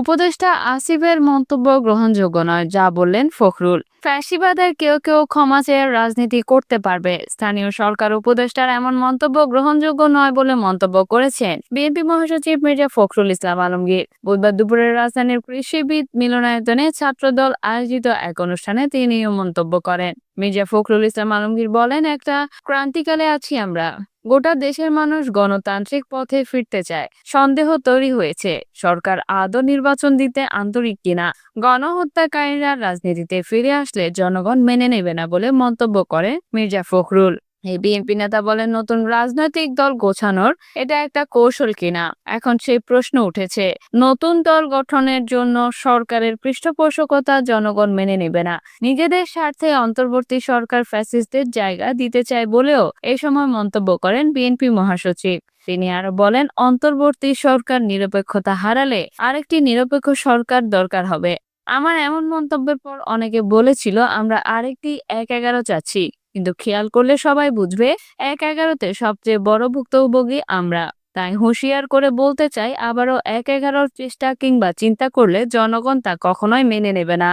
উপদেষ্টা আসিফের মন্তব্য গ্রহণযোগ্য নয়, যা বললেন ফখরুল। ফ্যাসিবাদের কেউ কেউ ক্ষমা চেয়ে রাজনীতি করতে পারবে। স্থানীয় সরকার উপদেষ্টার এমন মন্তব্য গ্রহণযোগ্য নয় বলে মন্তব্য করেছেন বিএনপি মহাসচিব মির্জা ফখরুল ইসলাম আলমগীর। বুধবার দুপুরে রাজধানীর কৃষিবিদ মিলনায়তনে ছাত্রদল আয়োজিত এক অনুষ্ঠানে তিনি মন্তব্য করেন। মির্জা ফখরুল ইসলাম আলমগীর বলেন, একটা ক্রান্তিকালে আছি আমরা। গোটা দেশের মানুষ গণতান্ত্রিক পথে ফিরতে চায়। সন্দেহ তৈরি হয়েছে, সরকার আদৌ নির্বাচন দিতে আন্তরিক কিনা গণহত্যাকারীরা রাজনীতিতে ফিরে আসলে জনগণ মেনে নেবে না বলে মন্তব্য করে মির্জা ফখরুল। বিএনপি নেতা বলেন, নতুন রাজনৈতিক দল গোছানোর এটা একটা কৌশল কিনা? এখন সেই প্রশ্ন উঠেছে, নতুন দল গঠনের জন্য সরকারের পৃষ্ঠপোষকতা জনগণ মেনে নেবে না। নিজেদের স্বার্থে অন্তর্বর্তী সরকার ফ্যাসিস্টদের জায়গা দিতে চায় বলেও এ সময় মন্তব্য করেন বিএনপি মহাসচিব। তিনি আরও বলেন, অন্তর্বর্তী সরকার নিরপেক্ষতা হারালে আরেকটি নিরপেক্ষ সরকার দরকার হবে। আমার এমন মন্তব্যের পর অনেকে বলেছিল, আমরা আরেকটি এক এগারো চাচ্ছি। কিন্তু খেয়াল করলে সবাই বুঝবে এক এগারোতে সবচেয়ে বড় ভুক্তভোগী আমরা। তাই হুঁশিয়ার করে বলতে চাই, আবারও এক এগারোর চেষ্টা কিংবা চিন্তা করলে জনগণ তা কখনোই মেনে নেবে না।